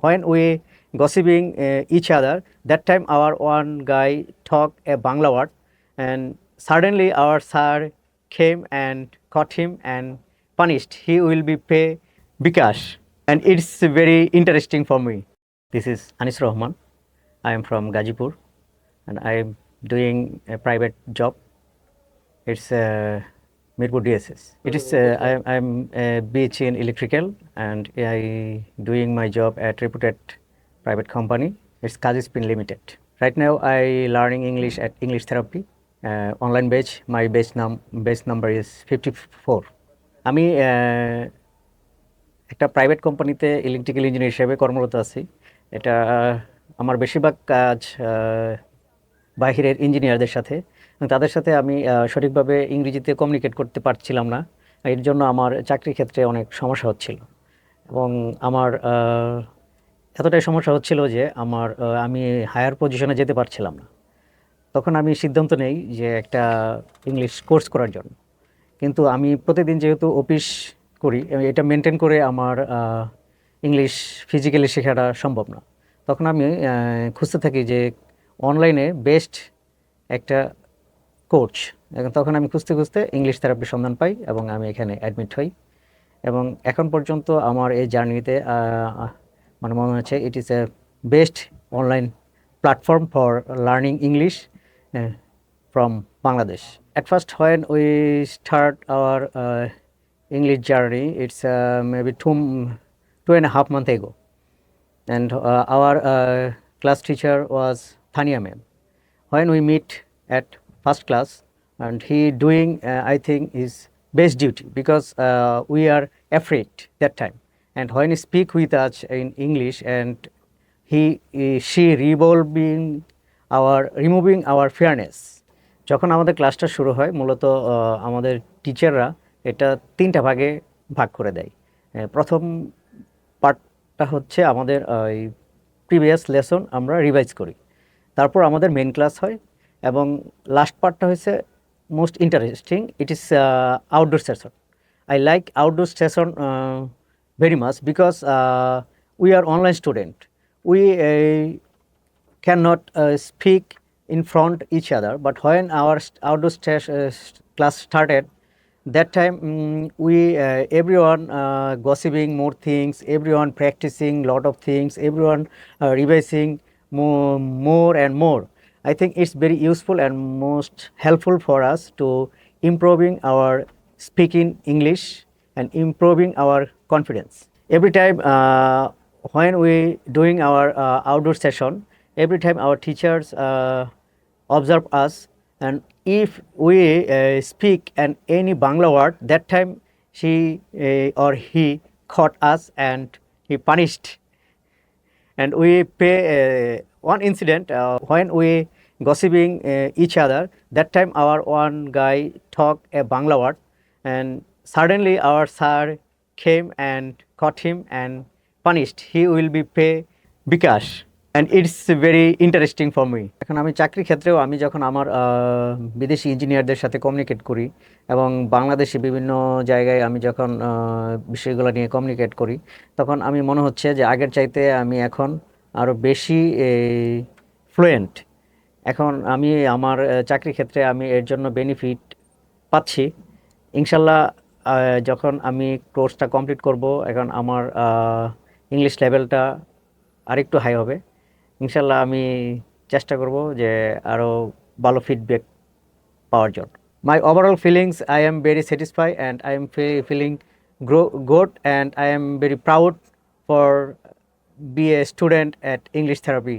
when we gossiping uh, each other, that time our one guy talk a Bangla word, and suddenly our sir came and caught him and punished. He will be pay Bikash, and it's very interesting for me. This is Anis Rahman. I am from Gajipur, and I am doing a private job. It's uh, Mirpur DSS. It is uh, I, I'm a BH in electrical, and I doing my job at reputed private company. It's Kazispin Limited. Right now, I learning English at English Therapy uh, online batch. My batch num batch number is 54. আমি একটা private কোম্পানিতে electrical engineer হিসেবে কর্মরত আছি এটা আমার বেশিরভাগ কাজ বাহিরের ইঞ্জিনিয়ারদের সাথে। তাদের সাথে আমি সঠিকভাবে ইংরেজিতে কমিউনিকেট করতে পারছিলাম না। এর জন্য আমার চাকরির ক্ষেত্রে অনেক সমস্যা হচ্ছিল। এবং আমার এতটাই সমস্যা হচ্ছিল যে আমার আমি হায়ার পজিশনে যেতে পারছিলাম না। তখন আমি সিদ্ধান্ত নেই যে একটা ইংলিশ কোর্স করার জন্য। কিন্তু আমি প্রতিদিন যেহেতু অফিস করি, এটা মেনটেন করে আমার ইংলিশ ফিজিক্যালি শেখাটা সম্ভব না। তখন আমি খুঁজতে থাকি যে অনলাইনে বেস্ট একটা কোচ এবং তখন আমি খুঁজতে খুঁজতে ইংলিশ থেরাপির সন্ধান পাই এবং আমি এখানে অ্যাডমিট হই। এবং এখন পর্যন্ত আমার এই জার্নিতে মানে মনে হচ্ছে it is a best online platform for learning English from Bangladesh at first when we start our English journey it's maybe two two and half month ago and our class teacher was Thania ma'am. When we meet at first class, and he doing, uh, I think, his best duty because uh, we are afraid that time. And when he speak with us in English and he he- she revolving our removing our fairness যখন আমাদের ক্লাসটা শুরু হয় মূলত আমাদের টিচাররা এটা তিনটা ভাগে ভাগ করে দেয় প্রথম পার্টটা হচ্ছে আমাদের প্রিভিয়াস লেসন আমরা রিভাইজ করি তারপর আমাদের মেন ক্লাস হয় এবং লাস্ট পার্টটা হয়েছে most interesting it is outdoor session I like outdoor session very much because we are online student we can not speak in front each other but when our outdoor class started that time we everyone gossiping more things everyone practising lot of things everyone revising more, more and more. I think it's very useful and most helpful for us to improving our speaking English and improving our confidence. Every time uh, when we doing our uh, outdoor session, every time our teachers uh, observe us, and if we uh, speak an any Bangla word, that time she uh, or he caught us and he punished and we pay uh, one incident uh, when we gossiping uh, each other that time our one guy talk a bangla word and suddenly our sir came and caught him and punished. He will be pay bikash and it's very interesting for me. এখন আমি চাকরি ক্ষেত্রেও আমি যখন আমার বিদেশি ইঞ্জিনিয়ারদের সাথে কমিউনিকেট করি এবং বাংলাদেশে বিভিন্ন জায়গায় আমি যখন বিষয়গুলো নিয়ে কমিউনিকেট করি, তখন আমি মনে হচ্ছে যে আগের চাইতে আমি এখন আরও বেশি ফ্লুয়েন্ট এখন আমি আমার চাকরি ক্ষেত্রে আমি এর জন্য বেনিফিট পাচ্ছি। ইনশাল্লাহ যখন আমি কোর্সটা কমপ্লিট করব, এখন আমার ইংলিশ লেভেলটা আরেকটু হাই হবে। ইনশাল্লাহ আমি চেষ্টা করব যে আরও ভালো ফিডব্যাক পাওয়ার জন্য। My overall feelings I am very satisfy and I am feeling grow good and I am very proud for be a student at English therapy